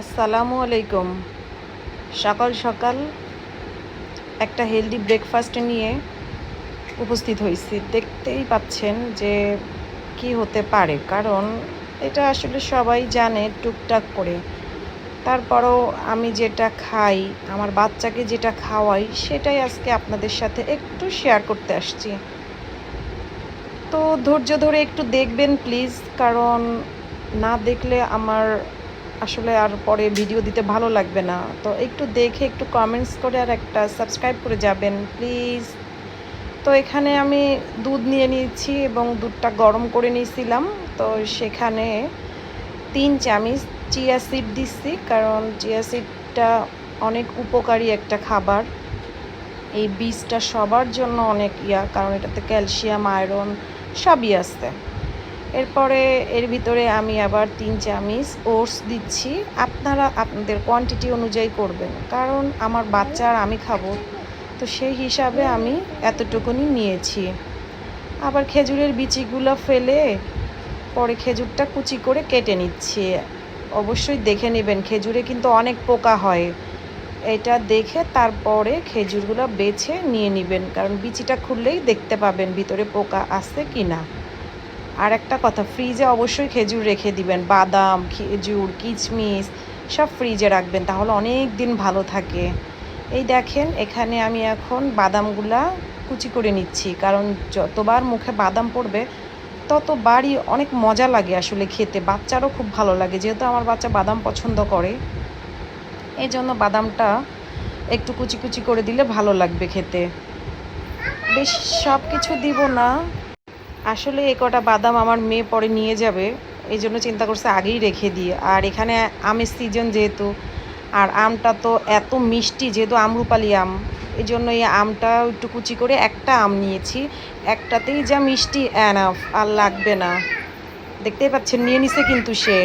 আসসালামু আলাইকুম। সকাল সকাল একটা হেলদি ব্রেকফাস্ট নিয়ে উপস্থিত হয়েছি। দেখতেই পাচ্ছেন যে কি হতে পারে, কারণ এটা আসলে সবাই জানে টুকটাক করে। তারপরও আমি যেটা খাই, আমার বাচ্চাকে যেটা খাওয়াই, সেটাই আজকে আপনাদের সাথে একটু শেয়ার করতে আসছি। তো ধৈর্য ধরে একটু দেখবেন প্লিজ কারণ না দেখলে আমার আসলে আর পরে ভিডিও দিতে ভালো লাগবে না। তো একটু দেখে একটু কমেন্টস করে আর একটা সাবস্ক্রাইব করে যাবেন প্লিজ তো এখানে আমি দুধ নিয়ে নিয়েছি এবং দুধটা গরম করে নিয়েছিলাম। তো সেখানে তিন চামচ চিয়া সিড দিচ্ছি, কারণ চিয়া সিডটা অনেক উপকারী একটা খাবার। এই বীজটা সবার জন্য অনেক ইয়া, কারণ এটাতে ক্যালসিয়াম, আয়রন সবই আছে। এরপরে এর ভিতরে আমি আবার তিন চামচ ওটস দিচ্ছি। আপনারা আপনাদের কোয়ান্টিটি অনুযায়ী করবেন। কারণ আমার বাচ্চা আর আমি খাব। তো সেই হিসাবে আমি এতটুকুনি নিয়েছি। আবার খেজুরের বিচিগুলো ফেলে পরে খেজুরটা কুচি করে কেটে নিচ্ছি। অবশ্যই দেখে নেবেন, খেজুরে কিন্তু অনেক পোকা হয়। এটা দেখে তারপরে খেজুরগুলো বেছে নিয়ে নেবেন। কারণ বিচিটা খুললেই দেখতে পাবেন ভিতরে পোকা আছে কি না আর একটা কথা ফ্রিজে অবশ্যই খেজুর রেখে দিবেন। বাদাম, খেজুর, কিচমিচ, সব ফ্রিজে রাখবেন, তাহলে অনেক দিন ভালো থাকে। এই দেখেন, এখানে আমি এখন বাদামগুলা কুচি করে নিচ্ছি, কারণ যতবার মুখে বাদাম পড়বে, ততবারই অনেক মজা লাগে আসলে খেতে। বাচ্চারও খুব ভালো লাগে, যেহেতু আমার বাচ্চা বাদাম পছন্দ করে। এই জন্য বাদামটা একটু কুচি কুচি করে দিলে ভালো লাগবে খেতে। বেশ সব কিছু দিব না। আসলে এ কটা বাদাম আমার মেয়ে পরে নিয়ে যাবে, এই জন্য চিন্তা করছে আগেই রেখে দিই আর এখানে আমের সিজন যেহেতু, আর আমটা তো এত মিষ্টি যেহেতু আমরুপালি আম, এই জন্য এই আমটা একটু কুচি করে একটা আম নিয়েছি। একটাতেই যা মিষ্টি অ্যানাফ আর লাগবে না। দেখতেই পাচ্ছেন, নিয়ে নিছে কিন্তু সে।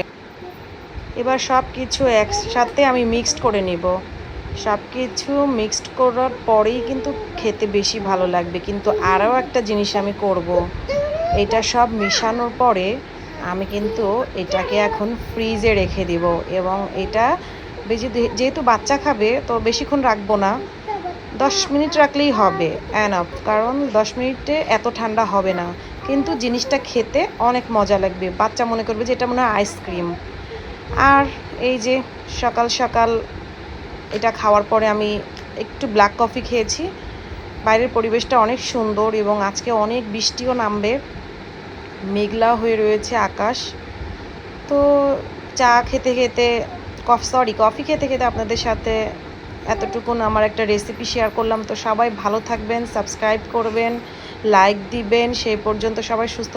এবার সব কিছু একসাথে আমি মিক্সড করে নেব। সব কিছু মিক্সড করার পরেই কিন্তু খেতে বেশি ভালো লাগবে, কিন্তু আরও একটা জিনিস আমি করব। এটা সব মিশানোর পরে আমি কিন্তু এটাকে এখন ফ্রিজে রেখে দিব এবং এটা বেশি যেহেতু বাচ্চা খাবে, তো বেশিক্ষণ রাখব না। দশ মিনিট রাখলেই হবে অ্যানাফ কারণ দশ মিনিটে এত ঠান্ডা হবে না। কিন্তু জিনিসটা খেতে অনেক মজা লাগবে। বাচ্চা মনে করবে যে এটা মনে হয় আইসক্রিম। আর এই যে সকাল সকাল এটা খাওয়ার পরে আমি একটু ব্ল্যাক কফি খেয়েছি। বাইরের পরিবেশটা অনেক সুন্দর এবং আজকে অনেক বৃষ্টিও নামবে। মেঘলা হয়ে রয়েছে আকাশ। তো চা খেতে খেতে, কফ সরি কফি খেতে খেতে আপনাদের সাথে এতটুকু আমার একটা রেসিপি শেয়ার করলাম। তো সবাই ভালো থাকবেন সাবস্ক্রাইব করবেন লাইক দিবেন। সেই পর্যন্ত সবাই সুস্থ